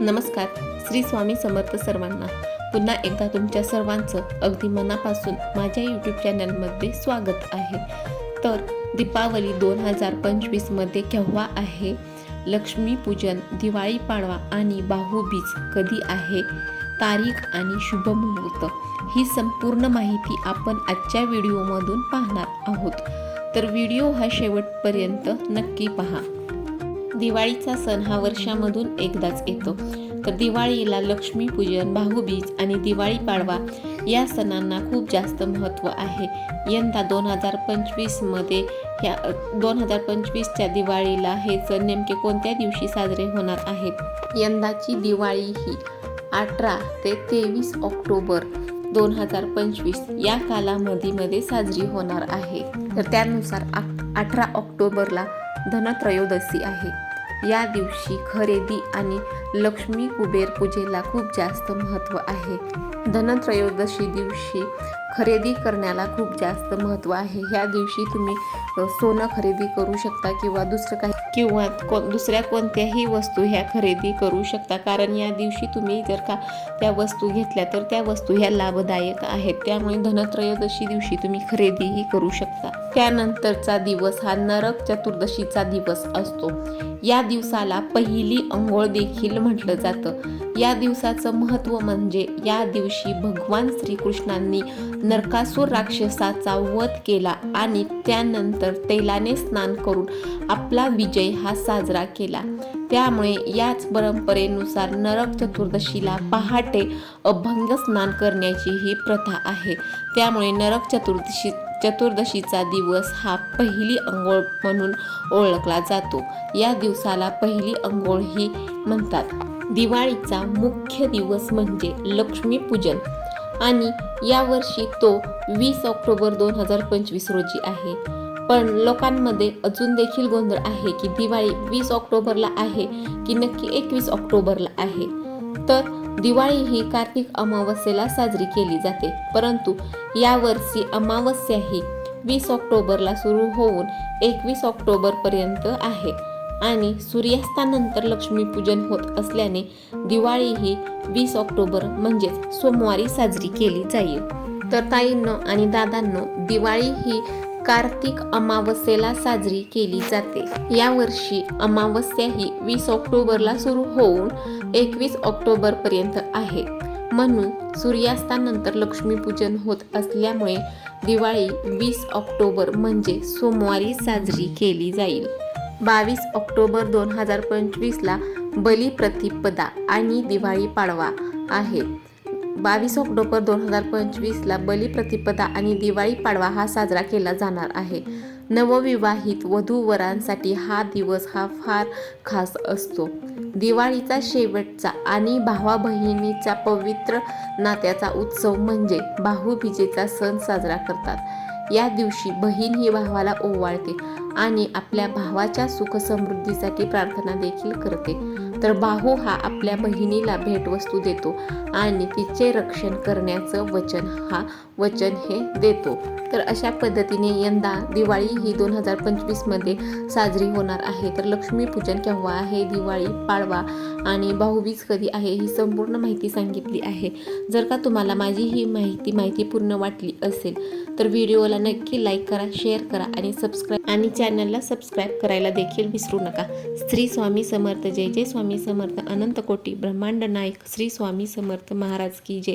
नमस्कार. श्री स्वामी समर्थ सर्वांना पुन्हा एकदा तुमच्या सर्वांचं अगदी मनापासून माझ्या यूट्यूब चॅनलमध्ये स्वागत आहे. तर दीपावली दोन हजार पंचवीसमध्ये केव्हा आहे? लक्ष्मीपूजन दिवाळी पाडवा आणि बाहुबीज कधी आहे? तारीख आणि शुभमुहूर्त ही संपूर्ण माहिती आपण आजच्या व्हिडिओमधून पाहणार आहोत. तर व्हिडिओ हा शेवटपर्यंत नक्की पहा. दिवाळीचा सण हा वर्षामधून एकदाच येतो. तर दिवाळीला लक्ष्मीपूजन भाऊबीज आणि दिवाळी पाडवा या सणांना खूप जास्त महत्त्व आहे. यंदा दोन हजार पंचवीसमध्ये ह्या दोन हजार पंचवीसच्या दिवाळीला हे सण नेमके कोणत्या दिवशी साजरे होणार आहेत? यंदाची दिवाळी ही अठरा ते तेवीस ऑक्टोबर दोन हजार पंचवीस या कालावधीमध्ये साजरी होणार आहे. तर त्यानुसार अठरा ऑक्टोबरला धनत्रयोदशी आहे. या दिवशी खरेदी आणि लक्ष्मी कुबेर पूजेला खूप जास्त महत्त्व आहे. धनत्रयोदशी दिवशी खरेदी करण्याला खूप जास्त महत्त्व आहे. ह्या दिवशी तुम्ही सोनं खरेदी करू शकता किंवा दुसरं काही किंवा को दुसऱ्या कोणत्याही वस्तू ह्या खरेदी करू शकता. कारण या दिवशी तुम्ही जर का त्या वस्तू घेतल्या तर त्या वस्तू ह्या लाभदायक आहेत. त्यामुळे धनत्रयोदशी दिवशी तुम्ही खरेदीही करू शकता. त्यानंतरचा दिवस हा नरक चतुर्दशीचा दिवस असतो. या दिवसाला पहिली अंघोळ देखील म्हटलं जातं. या दिवसाचं महत्त्व म्हणजे या दिवशी भगवान श्रीकृष्णांनी नरकासूर राक्षसाचा वध केला आणि त्यानंतर तेलाने स्नान करून आपला विजय हा साजरा केला. त्यामुळे याच परंपरेनुसार नरक चतुर्दशीला पहाटे अभंग स्नान करण्याची ही प्रथा आहे. त्यामुळे नरक चतुर्दशी चतुर्दशीचा दिवस हा पहिली अंघोळ म्हणून ओळखला जातो. या दिवसाला पहिली अंघोळ ही म्हणतात. दिवाळीचा मुख्य दिवस म्हणजे लक्ष्मीपूजन आणि यावर्षी तो वीस ऑक्टोबर दोन हजार पंचवीस रोजी आहे. पण लोकांमध्ये अजून देखील गोंधळ आहे की दिवाळी वीस ऑक्टोबरला आहे की नक्की एकवीस ऑक्टोबरला आहे. तर दिवाळी ही कार्तिक अमावस्येला साजरी केली जाते. परंतु यावर्षी अमावस्या ही वीस ऑक्टोबरला सुरू होऊन एकवीस ऑक्टोबरपर्यंत आहे. आणि सूर्यास्तानंतर लक्ष्मीपूजन होत असल्याने दिवाळी ही वीस ऑक्टोबर म्हणजेच सोमवारी साजरी केली जाईल. तर ताईंनो आणि दादांनो दिवाळी ही कार्तिक अमावस्येला साजरी केली जाते. यावर्षी अमावस्या ही वीस ऑक्टोबरला सुरू होऊन एकवीस ऑक्टोबर पर्यंत आहे. म्हणून सूर्यास्तानंतर लक्ष्मीपूजन होत असल्यामुळे दिवाळी वीस ऑक्टोबर म्हणजे सोमवारी साजरी केली जाईल. बावीस ऑक्टोबर दोन हजार पंचवीसला बलिप्रतिपदा आणि दिवाळी पाडवा आहे. बावीस ऑक्टोबर दोन हजार पंचवीसला बलिप्रतिपदा आणि दिवाळी पाडवा हा साजरा केला जाणार आहे. नवविवाहित वधूवरांसाठी हा दिवस हा फार खास असतो. दिवाळीचा शेवटचा आणि भावा बहिणीचा पवित्र नात्याचा उत्सव म्हणजे भाऊबीजेचा सण साजरा करतात. या दिवशी बहीण ही भावाला ओवाळते आणि आपल्या भावाच्या सुखसमृद्धीसाठी प्रार्थना देखील करते. तर भाऊ हा आपल्या बहिणीला भेटवस्तू देतो आणि तिचे रक्षण करण्याचं वचन हा वचन हे देतो. तर अशा पद्धतीने यंदा दिवाळी ही दोन हजार पंचवीसमध्ये साजरी होणार आहे. तर लक्ष्मीपूजन केव्हा आहे? दिवाळी पाडवा आणि भाऊबीज कधी आहे? ही संपूर्ण माहिती सांगितली आहे. जर का तुम्हाला माझी ही माहिती माहितीपूर्ण वाटली असेल तर व्हिडिओला नक्की लाईक करा शेअर करा आणि सबस्क्राईब आणि चॅनलला सबस्क्राईब करायला देखील विसरू नका. श्री स्वामी समर्थ जय. जय स्वामी समर्थ. अनंत कोटी ब्रह्मांड नायक. श्री स्वामी समर्थ महाराज की जय.